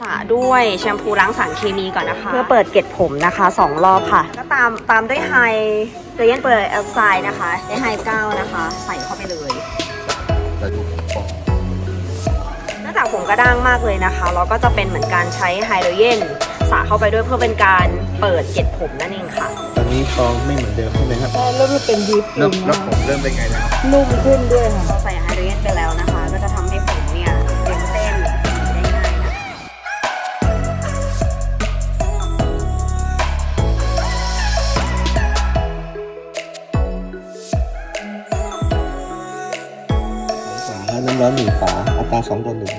สระด้วยแชมพูล้างสารเคมีก่อนนะคะ เพื่อเปิดเกล็ดผมนะคะสองรอบค่ะ ก็ตามตามด้วยไฮเรเยนเปอร์แอลไซด์นะคะได้ไฮเก้านะคะ ใส่เข้าไปเลยแต่ดูฟองเนื่องจากผมกระด้างมากเลยนะคะ เราก็จะเป็นเหมือนการใช้ไฮโดรเจนสาดเข้าไปด้วยเพื่อเป็นการเปิดเกล็ดผมนั่นเองค่ะ ตอนนี้ฟองไม่เหมือนเดิมใช่ไหมครับเริ่มเป็นยิปแล้วแล้วผมเริ่มเป็นไงแล้วนุ่มขึ้นด้วยค่ะเราใส่ไฮ น้ำร้อนหนึ่งฝาอัตราสองต่อหนึ่ง